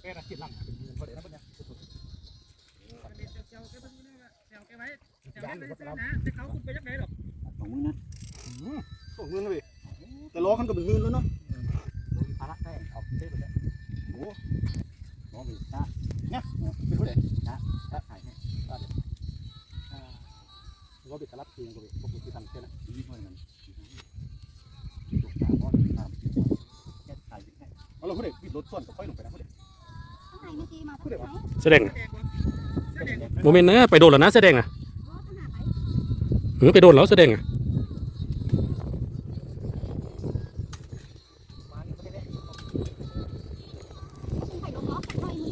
แกนะคิดลังเป็นเงินพอได้นะเพิ่นเนี่ยเจ้าแกเป็นนี่ว่าเจ้าแกไว้เจ้าแกไปซื้อนะแต่เขาคุณไปจักไหนหรอกของมึงนะอืมส่งเงินเลยแต่ล้อคันก็เป็นเงินแล้วเนาะภาระได้ออกเทปไปแล้วโอ้มองไปนะเนี่ยเป็นผู้ใดนะถ้าขายให้ว่าเป็นสลับคืนก็เป็นพวกคุณที่ทำแค่นนยี่ห้น แสดงแสดงว่าแสดงว่าโมเมนต์นะไปโดนแล้วนะแสดงอะอ๋อขนาดไหนหือไปโดนแล้วแสดงอะ คุณไปลงล้อของใครมึง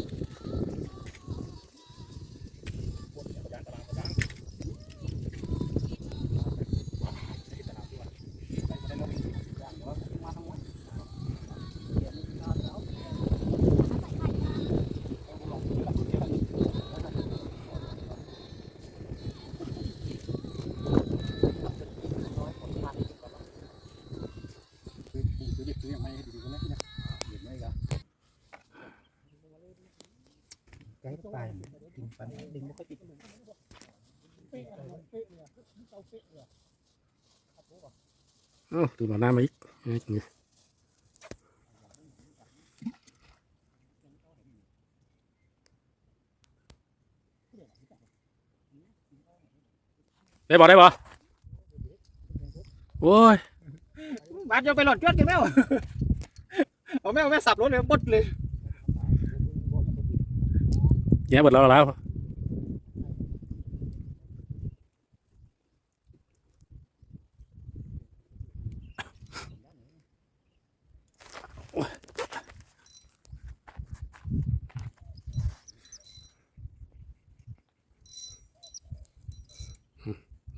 คือซื้อเด็กซื้ออย่างไรให้ดีๆก็นะเนี่ย เห็นไหมครับ ไก่ตาย กินปันดึงไม่ค่อยติดเอ้าดูหมาหน้ามาอีกนี่จริ แมวเอาแมวแม่สับรถเลยบดเลยแย่หมดแล้วแล้ว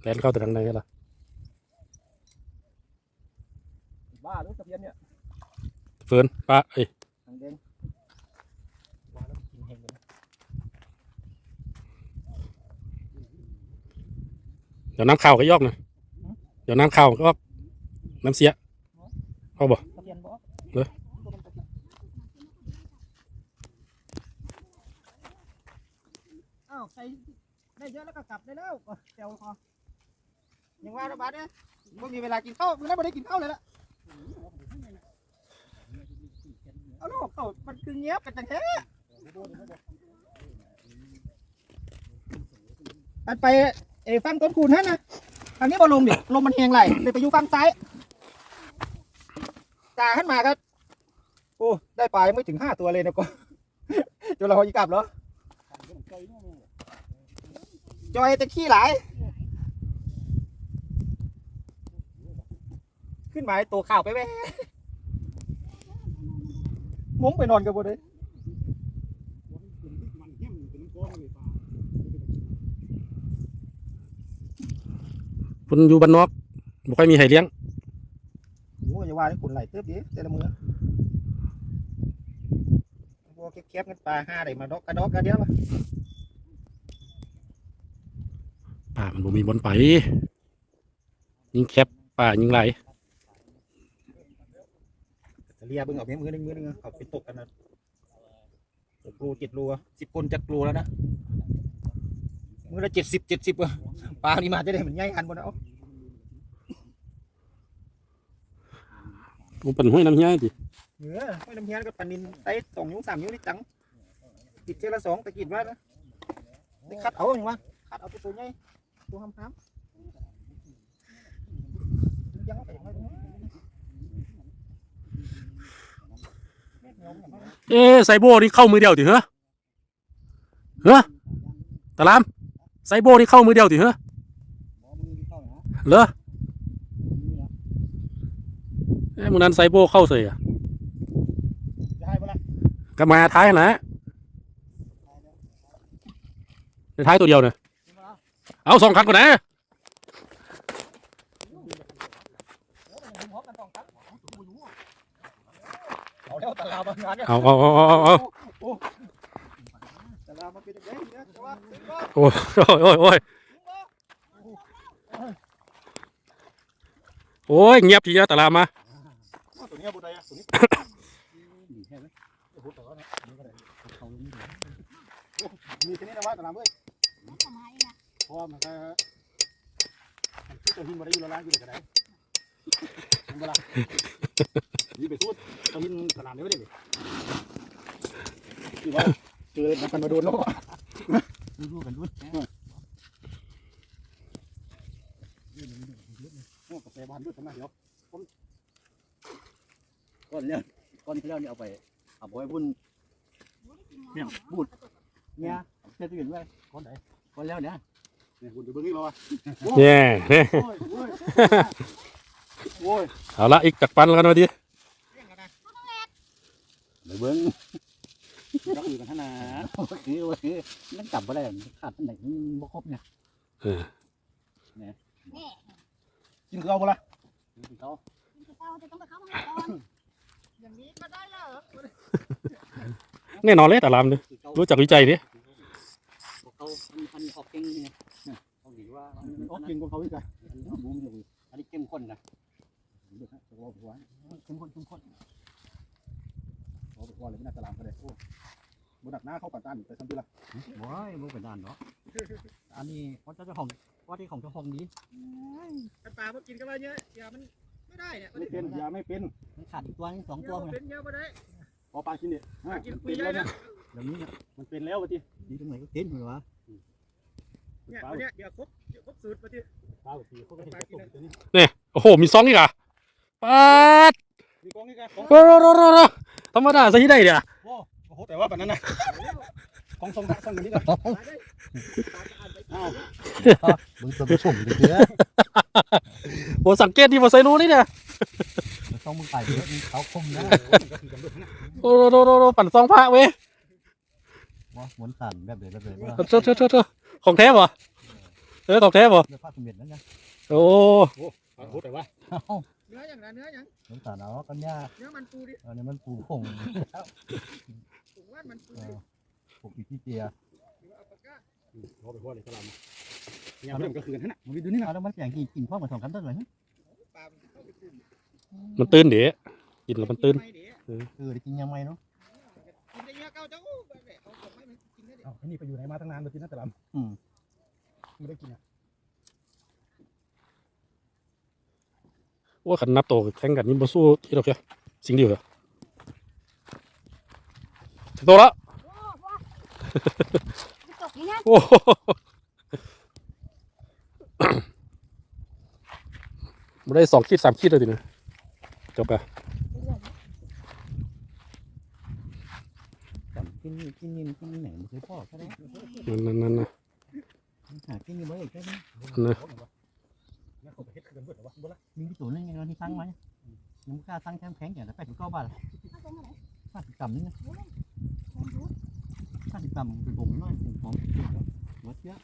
แลนเข้าแต่ทางไหนล่ะบ้าหรือตะเพียนเนี่ยเฟิร์นป้าเอ้ย ทางแดงว่าแล้วกินเฮงเลย เดี๋ยวน้ำข้าวก็ยอกนะเดี๋ยวน้ำข้าวก็ยอกน้ำเสียเอาบ่ตะเพียนบ่เหรออ้าวใส่ได้เยอะแล้วก็กลับได้แล้วก็เซลพอยังว่าระบาดเนี่ยไม่มีเวลากินข้าวมึงได้ไม่ได้กินข้าวเลยละเอาลูกเอามันคือเงียบกันจังแท้อันไป เอ้ฟังต้นคูณฮะนะทางนี้บอลงดิลมมันแหงไหลเลยไปอยู่ฝั่งซ้ายจ่าขึ้นมาก็โอ้ได้ปลายังไม่ถึงห้าตัวเลยนะก็จนเราอีกกลับเหรอจอยแต่ขี้หลาย ขึ้นมาไอ้ตัวข่าวไปแม่มุ้งไปนอนกันหมดเลย คนอยู่บ้านนอกบ่ค่อยมีใครเลี้ยงโอ้ยอย่าว่าให้คนไหลเติบดิแต่ละมือพวกแคบๆกันปลาห้าได้มาดอกกระดอกกระเดียวมาป่ามันบ่มีบนไป ยิงแคบป่ายิงไหลเรียเบิ่งเอาเพียงมือหนึงมือหนึงอะเขาไปตกกันนะหกโลเจ็ดโลอะสิบคนจักโลแล้วนะ มือละเจ็ดสิบเจ็ดสิบอะปลานี่มาจะได้เหมือนง่ายอันบนนะเอามันเป็นห้วยน้ำเหี้ยดิเนื้อไม่น้ำเฮียนกับปลานินไต้สองนิ้วสามนิ้วนี่จังติดเจละสองตะกิดว่านะนี่คัดเอาอย่างวะคัดเอาตัวตัวใหญ่ตัวห้ามห้ามยังไปอย่างไรตรงนี้แม่งงอย่างนั้นเอ๊ะไซโบนี่เข้ามือเดียวติเหรอเฮ้อตะลาม ไซโบนี่เข้ามือเดียวติเหรอมองมือเข้านะเหรอเอ๊ะมึงนั้นไซโบเข้าเสยอะจะให้เวลาก็มาท้ายนะในท้ายตัวเดียวเนี่ยเอาสองคันก่อนนะเอาแล้วตะลาบางงานเนี่ยเอาเอาเอาเอา โอ้ยโอ้ยโอ้ยโอ้ยเงียบทีเดียวตะลามาตัวเนี้ยบุตรอะตัวนี้ดีใช่ไหมโอ้โหแต่ว่าเนี่ยเขาลงนี่มีที่นี่นะว่าตลาดเว้ยไม่ทำไมนะเพราะว่ามันก็มันชื่อตัวหินมาได้อยู่แล้วละอยู่ไหนก็ได้เห็นเวลานี่ไปสู้ตัวหินตลาดได้ไม่ได้ เลยที่ว่าเจอมันมาโดนแล้วดูกันดูโอ้กาแฟบ้านด้วยทำไมเดี๋ยวก้อนเนี่ยก้อนที่แล้วเนี่ยเอาไปเอาไปพุ่นเนี่ยบูดเนี่ยเจ้าตื่นไว้ก้อนไหนก้อนแล้วเนี่ยเนี่ยคุณดูเบื้องนี้เราอะแย่เนี่ยโอ้ยโอ้ยโอ้ยเอาละอีกกักปันแล้วกันมาดิเรื่องอะไรไปเบิ้ง รักอื่นกันท่านนะคือว่าคือมันกลับมาได้ขาดอันไหนมันบ่ครบเนี่ยเออนี่กินข้าวบ่ล่ะเขาเราจะต้องไปเข้าห้องก่อนอย่างนี้ก็ได้แล้วเหรอแน่นอนเลยตาลามเลยเขารู้จักวิจัยดิเขาพันออกเก่งเนี่ยเขาดีว่าโอ้กินกับเขาอีกอะบูมอยู่อันนี้เข้มข้นนะเดี๋ยวนะจะว่าหัวเข้มข้นเข้มข้นเขาบอกว่าอะไรไม่น่าตลาดก็ได้โอ้ บนหนักหน้าเข้าปัดต้านไปซ้ำดีละโอ้ยบ่เป็นด้านเนาะอันนี้เขาจะเจ้าของว่าที่ของเจ้าของดีแต่ปลาพวกกินกันไปเยอะอย่ามันไม่ได้เนี่ยไม่เป็นยาไม่เป็นมันขาดอีกตัวนึงสองเยตัวอะไงเป็นเยอะไม่ได้พอปลากินเนี่ยปลากินคุเป็ยนเลแล้ยวเนี่นะยแบบนี้เนี่ยมันเป็นแล้ววะทีดีตรงไหนก็เต้นเลยวะเนี่ยเอาเนี่ยเดี๋ยวครบเดี๋ยวครบสูตรมาที่ปลาทีเขาก็เห็นกระตุกตัวนี้โอ้โหมีซองอีกอะปัดมีกองนี่กันของโรโรโรโรโรธรรมดาซะที่ได้เดี๋ย วโอ้โหแต่ว่าแบบนั้นนะของทรงทรงอย่างนี้กันปลาได้ปลาอ่านไปอ้าวมึงตัวผสมเลยเด้อโอ้สังเกตที่มาใส่รู้นี่เนี่ยต้องมึงไปเยอะเขาคมนะโอ้โรโรโรโรปั่นซองพระเว้ยว่าหมุนสั่นแบบเดียวแบบเดียวว่าเจ้าเจ้าเจ้าเจ้าของแท้ป่ะเออของแท้ป่ะเนื้อผ้าสมเด็จนั่นไงโอ้โอ้โหแต่ว่าเนื้ออย่างนั้นเนื้ออย่างหมุนสั่นเอาก็เนี่ยเนื้อมันปูดิอันนี้มันปูผงผม ว่ามันปูเอดิอปลูกอีที่เจียหรือเอาปากกาเขาไปว่าอะไรตลาดเนี่ยเรื่องก็คือนั่นน่ะมึงดูนี่นะเอาแล้วมันเสียงกินกินพ่อมาสองกันต้นเลยปลามันเข้าไปกินมันตื่นเดี๋ยวกินแล้วมันตื่นไม่เดี๋ยวเออได้กินยังไงเนาะกินได้เยอะเก้าเจ้าเอาของไม่กินได้เดี๋ยวอ้าวนี่ไปอยู่ไหนมาตั้งนานเลยทีนั่นตลาดอืมไม่ได้กินอะว่าขันนับโตแข่งกันนี่บ่สู้ที่เราแค่สิ่งเดียวเหรอถึง โตแล้วโอ้ว้าตกนี่นะโอ้โหไม่ได้สองขีดสามขีดเลยทีนะจบอะกินกินกินกินไหนไม่เคยพ่อแค่นั้นนั่นนั่นนั่นนะหากินนี่บ่ได้แค่นี้เนี่ยเขาไปเฮ็ดกันด้วยแต่ว่าบ่ละมีที่ตัวนึงไงที่ตั้งไว้ยังไม่กล้าตั้งแคมแข็งอย่างแต่แปดสิบเก้าบาทเอาตรงไหนห้าสิบกรัมนึงนะผมรู้ ห้าสิบกรัมเป็นผงน้อยผงหอมหัวเชื้อ